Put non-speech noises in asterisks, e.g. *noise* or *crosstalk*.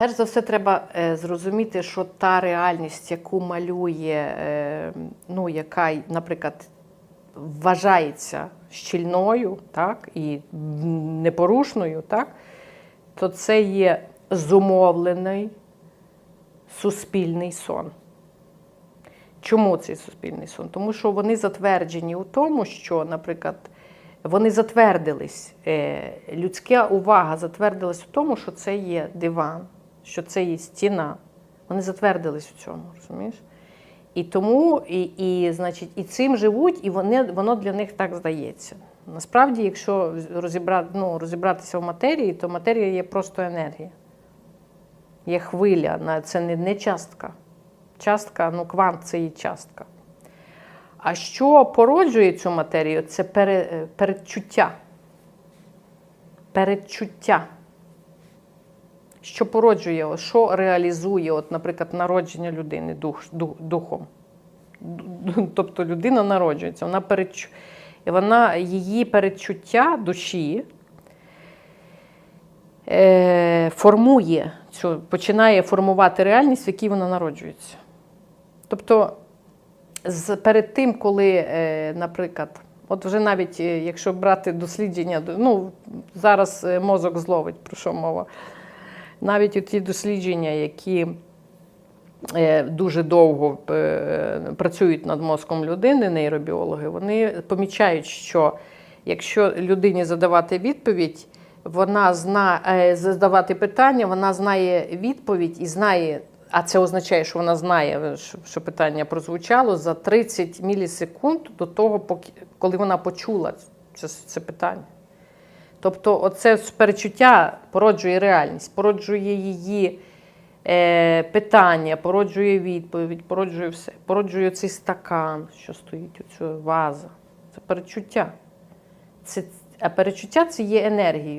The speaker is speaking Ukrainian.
Перш за все, треба е, зрозуміти, що та реальність, яку малює, е, ну, яка, наприклад, вважається щільною так, і непорушною, так, то це є зумовлений суспільний сон. Чому цей суспільний сон? Тому що вони затверджені у тому, що, наприклад, вони затвердились, е, людська увага затвердилась у тому, що це є диван, що це є стіна. Вони затвердились у цьому, розумієш? І тому, і, і, значить, і цим живуть, і вони, воно для них так здається. Насправді, якщо розібрати, ну, розібратися в матерії, то матерія є просто енергія. Є хвиля, це не, не частка. Частка, ну, квант це і частка. А що породжує цю матерію? Це пере, передчуття. Передчуття. Що породжує, що реалізує, от, наприклад, народження людини дух, дух, духом. *laughs* Тобто людина народжується, вона передчу... і вона, її передчуття душі е, формує цю, починає формувати реальність, в якій вона народжується. Тобто, з, перед тим, коли, е, наприклад, от вже навіть е, якщо брати дослідження, ну зараз е, мозок зловить, про що мова. Навіть ті дослідження, які е, дуже довго е, працюють над мозком людини, нейробіологи, вони помічають, що якщо людині задавати відповідь, вона знає задавати питання, вона знає відповідь і знає, а це означає, що вона знає, що питання прозвучало за 30 мілісекунд до того, поки, коли вона почула це, це питання. Тобто, оце перечуття породжує реальність, породжує її е, питання, породжує відповідь, породжує все. Породжує цей стакан, що стоїть, у оцю ваза. Це перечуття. Це, а перечуття це є енергією.